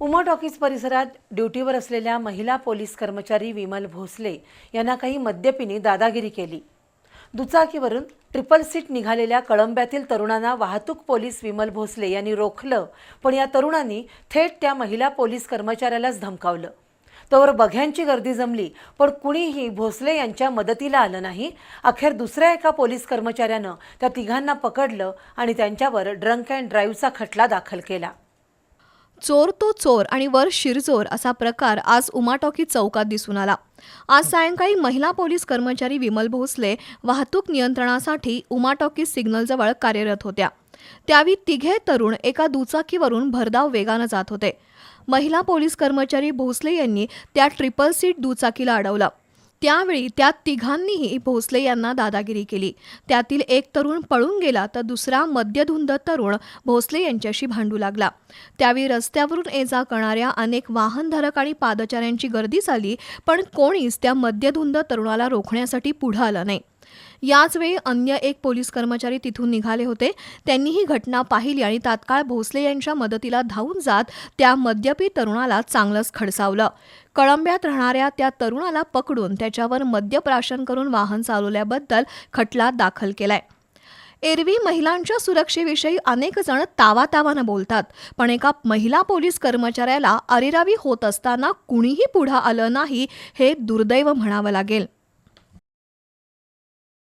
Uma talkies परिसरात ड्युटीवर असलेल्या महिला पोलीस कर्मचारी विमल भोसले यांना काही मद्यपिनी दादागिरी केली. दुचाकीवरून ट्रिपल सीट निघालेल्या कळंब्यातील तरुणांना वाहतूक पोलीस विमल भोसले यांनी रोखलं पण या तरुणांनी थेट त्या महिला पोलीस कर्मचाऱ्यालाच धमकावलं. तोवर बघ्यांची गर्दी जमली पण कुणीही भोसले यांच्या मदतीला आलं नाही. अखेर दुसऱ्या एका पोलीस कर्मचाऱ्यानं त्या तिघांना पकडलं आणि त्यांच्यावर ड्रंक अँड ड्राईव्हचा खटला दाखल केला. चोर तो चोर आणि वर शिरचोर असा प्रकार आज उमाटॉकी चौकात दिसून आला. आज सायंकाळी महिला पोलीस कर्मचारी विमल भोसले वाहतूक नियंत्रणासाठी उमाटॉकी सिग्नलजवळ कार्यरत होत्या. त्यावेळी तिघे तरुण एका दुचाकीवरून भरधाव वेगानं जात होते. महिला पोलीस कर्मचारी भोसले यांनी त्या ट्रिपल सीट दुचाकीला अडवलं. त्यावेळी त्या तिघांनीही भोसले यांना दादागिरी केली. त्यातील एक तरुण पळून गेला तर दुसरा मद्यधुंद तरुण भोसले यांच्याशी भांडू लागला. त्यावेळी रस्त्यावरून ये जा करणाऱ्या अनेक वाहनधारक आणि पादचाऱ्यांची गर्दी झाली पण कोणीच त्या मद्यधुंद तरुणाला रोखण्यासाठी पुढं आलं नाही. याचवेळी अन्य एक पोलीस कर्मचारी तिथून निघाले होते. त्यांनी ही घटना पाहिली आणि तात्काळ भोसले यांच्या मदतीला धावून जात त्या मद्यपी तरुणाला चांगलंच खडसावलं. कळंब्यात राहणाऱ्या त्या तरुणाला पकडून त्याच्यावर मद्यप्राशन करून वाहन चालवल्याबद्दल खटला दाखल केलाय. एरवी महिलांच्या सुरक्षेविषयी अनेक जण तावातावानं बोलतात पण एका महिला पोलीस कर्मचाऱ्याला अरेरावी होत असताना कुणीही पुढं आलं नाही हे दुर्दैव म्हणावं लागेल.